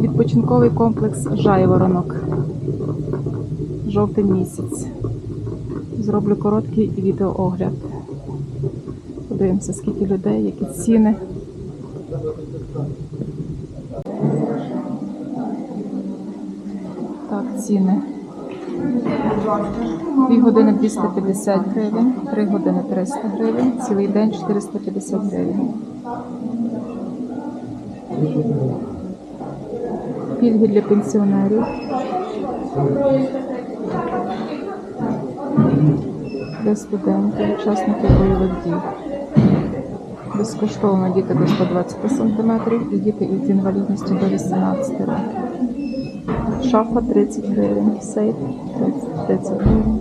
Відпочинковий комплекс Жайворонок. Жовтий місяць. Зроблю короткий відеоогляд. Подивимося, скільки людей, які ціни. Так, ціни. 2 години 250 гривень, 3 години 300 гривень, цілий день 450 гривень. Пільги для пенсіонерів. Для студентів, учасників бойових дій. Безкоштовно діти до 120 см і діти із інвалідністю до 18 років. Шафа 30 гривень, сейф 30, 30 гривень.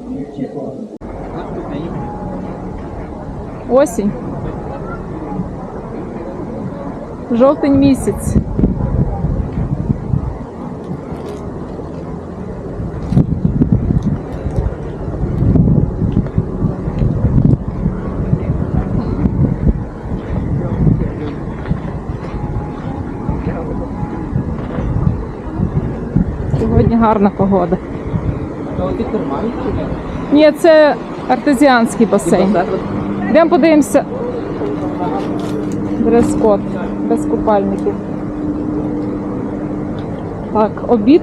Осінь. Жовтень місяць. Сьогодні гарна погода. Ні, це артезіанський басейн. Йдемо подивимося. Дрес-код без купальників. Так, обід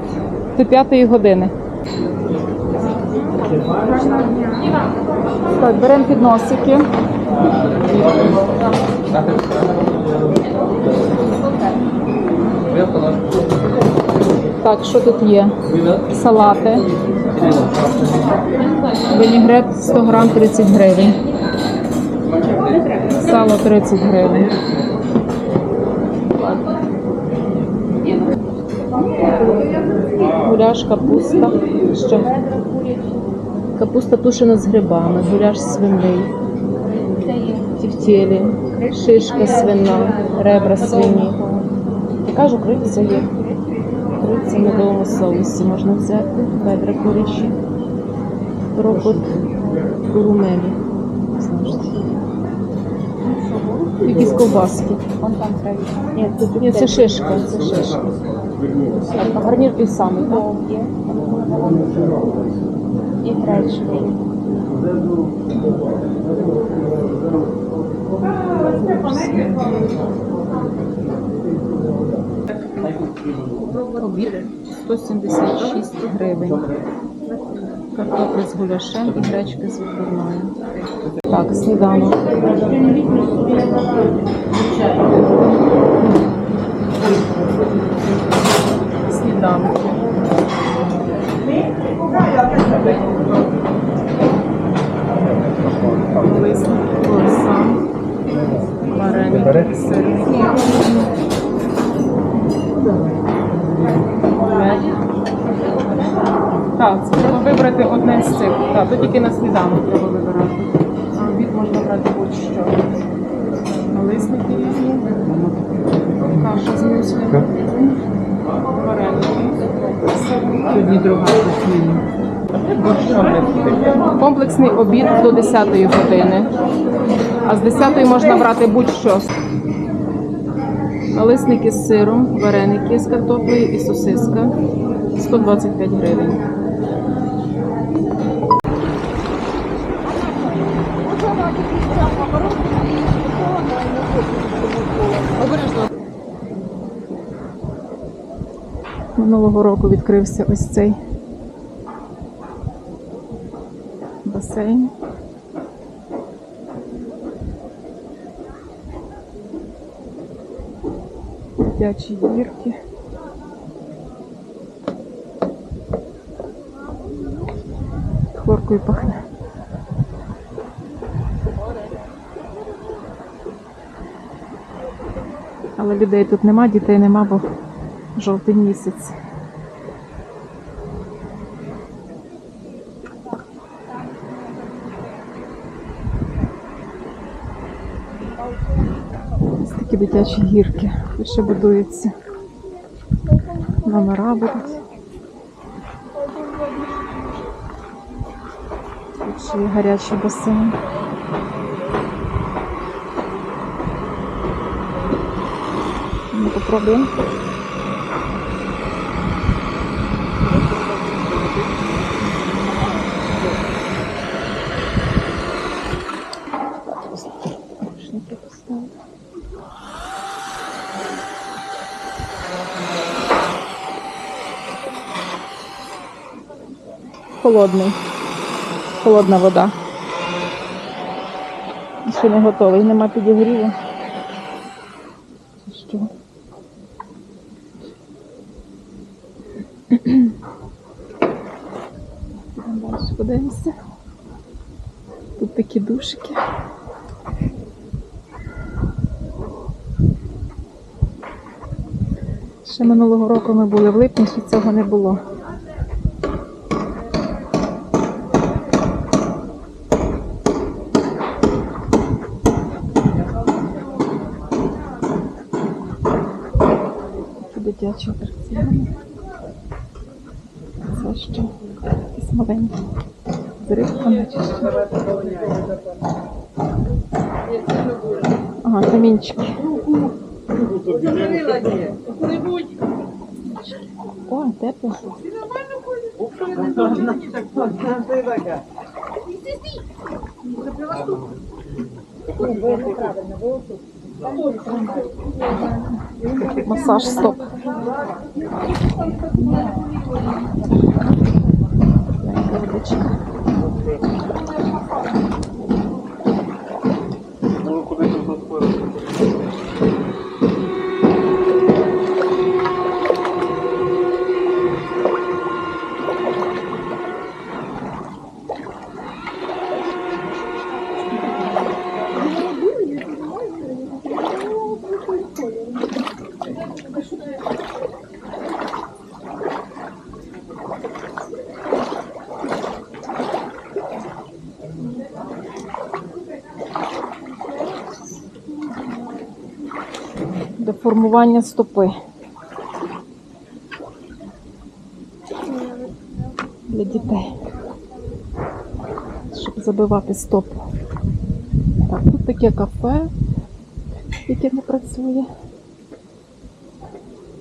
до п'ятої години. Так, беремо підносики. Так, що тут є? Салати. Вінігрет 100 грам 30 гривень. Сало 30 гривень. Гуляш, капуста. Що? Капуста тушена з грибами, гуляш свиний, тівтєлі, шишка свина, ребра свині. Я кажу, криця є. В медовому соусі можна взяти, бедра курячі, ропот курумелі. Знаєте. Якісь ковбаски. Вон там. Ні, тут Ні, це шишка, це шишка. А гарнір той самий, так? О, є. І гречка. Обід 176 гривень. Картопля з гуляшем і гречка з відбивною. Так, сніданок. Сніданок. Лисник, круасан, вареники, сирники. Мед. Так, це треба вибрати одне з цих. Так, то тільки на сніданок треба вибирати. А обід можна брати будь-що. Налисники різні. Каша з мюслі. Вареники. Сьогодні друга зміна. Комплексний обід до 10 години. А з 10 можна брати будь-що. Налисники з сиром, вареники з картоплею і сосиска 125 гривень. Минулого року відкрився ось цей басейн. Дитячі гірки. Хлоркою пахне. Але людей тут нема, дітей нема, бо жовтий місяць. Ось такі дитячі гірки. Ще будуються. Номера будуть. Тут ще є гарячий басейн. Ми попробуємо. Холодний. Холодна вода. Ще не готовий, нема підігріву. Що? Подивимося. Тут такі душики. Ще минулого року ми були в липні, ще цього не було. Дитячі атракціони. Це що? Якісь маленькі. З рибками чи що? Ага, камінчики. О, тепло. Масаж стоп. Формування стопи. Для дітей. Щоб забивати стопу. Так, тут таке кафе, яке не працює.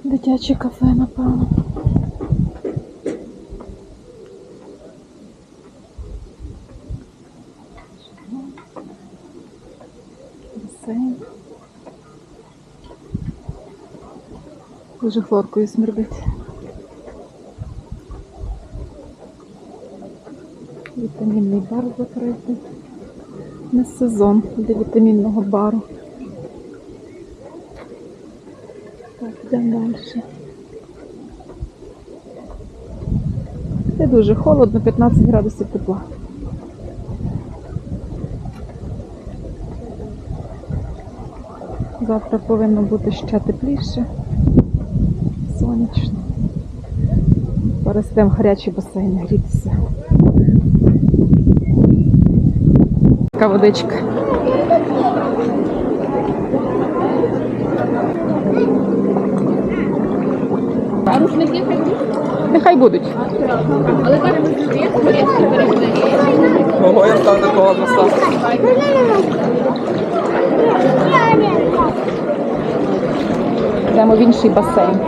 Дитяче кафе, напевно. Басейн. Дуже хлоркою смердить. Вітамінний бар закритий. Не сезон для вітамінного бару. Так, йдемо далі. Не дуже холодно, 15 градусів тепла. Завтра повинно бути ще тепліше. Сонячно. Перестемо гарячий басейн грітися. Така водичка. А рушники Нехай будуть. Але що є порядки перейшли. Ого, я став такого моста. Йдемо в інший басейн.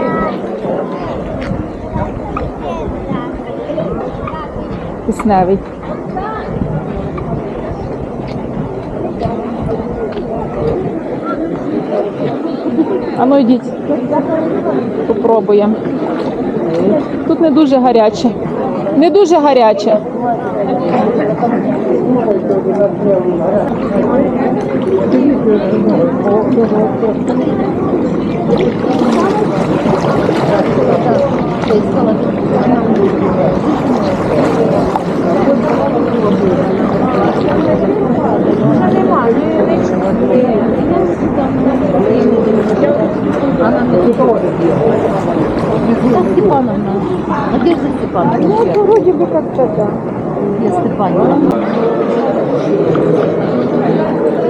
Кисневий. А ну йдіть. Попробуємо. Тут не дуже гаряче. Не дуже гаряче. Степановна. Надежда Степановна. Ну, вроде бы как-то да.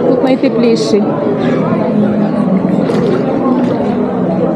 Тут найтепліший.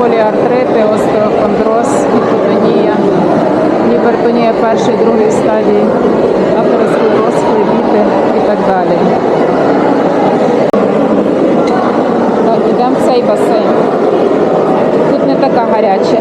поліартрити, остеохондроз, гіпотонія, гіпертонія першої, другої стадії, атеросклероз, флебіти і так далі. Так, йдемо в цей басейн. Тут не така гаряча.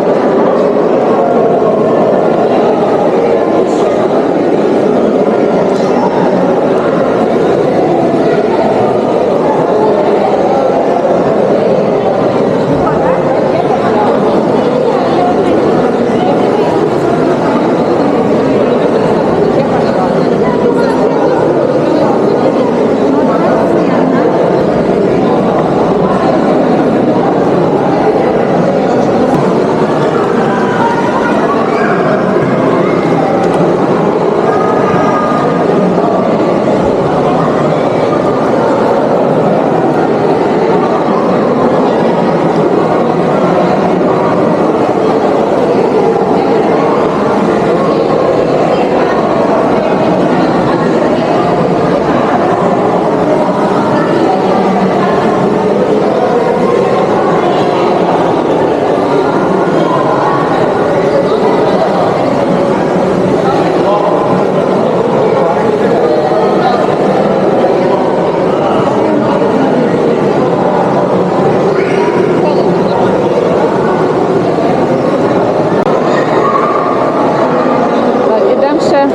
Так, ідемо ще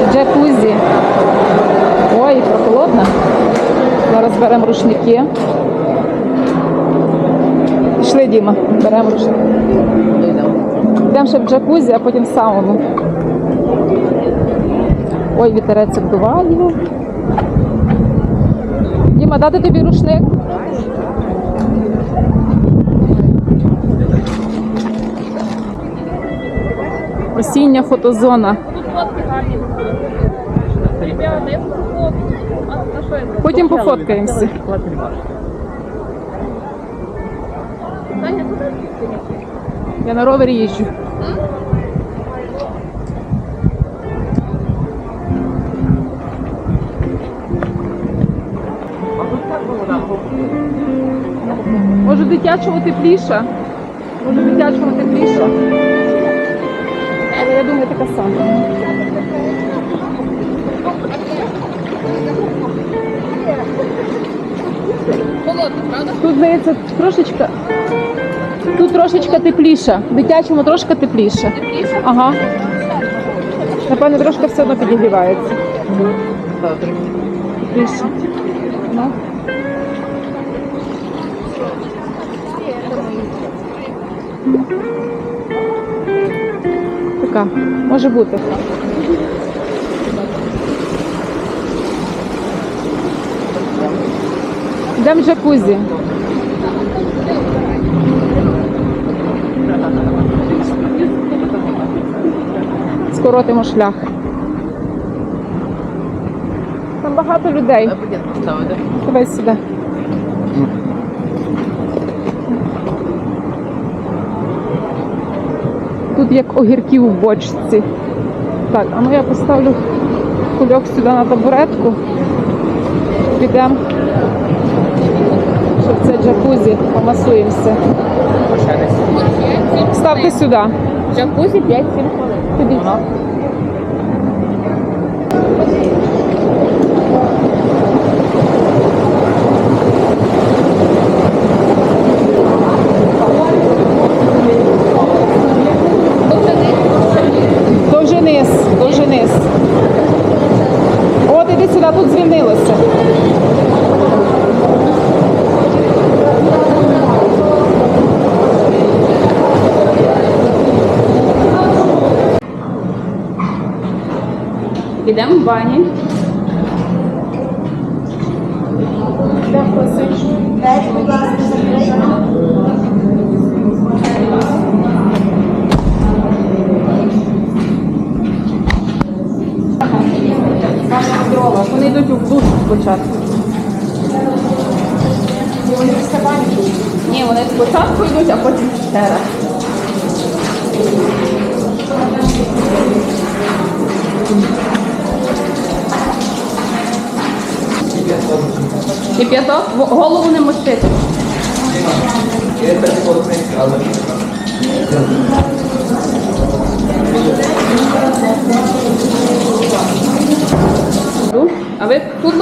в джакузі. Ой, прохолодно. Беремо рушники. Пішли, Діма, беремо рушники. Йдемо ще в джакузі, а потім в сауну. Ой, вітерець обдуває. Діма, дати тобі рушник? Осіння фотозона. Ребята, я фото. А на що я? Потім пофоткаємося. Куди ти? Я на ровері їжджу. Може дитячого тепліше? Може дитячого тепліше? Але я думаю, така сама. Холодно, правда? Тут, здається, трошечка. Тут трошечка тепліше. Дитячому трошки тепліше. Тепліше? Ага. Напевно, трошки все одно підігрівається. Тепліше. Ну. Така, може бути. Йдемо в джакузі. Скоротимо шлях. Там багато людей. Давай сюди. Тут як огірків в бочці. Так, а ну я поставлю кульок сюди на табуретку. Підемо, щоб це джакузі, помасуємося. Ставте сюди. Джакузі 5-7 хвилин. Ходіть. Бані. Вони йдуть у душ спочатку. Ні, вони спочатку йдуть, а потім ще раз. І п'яток голову не мочити. А ви тут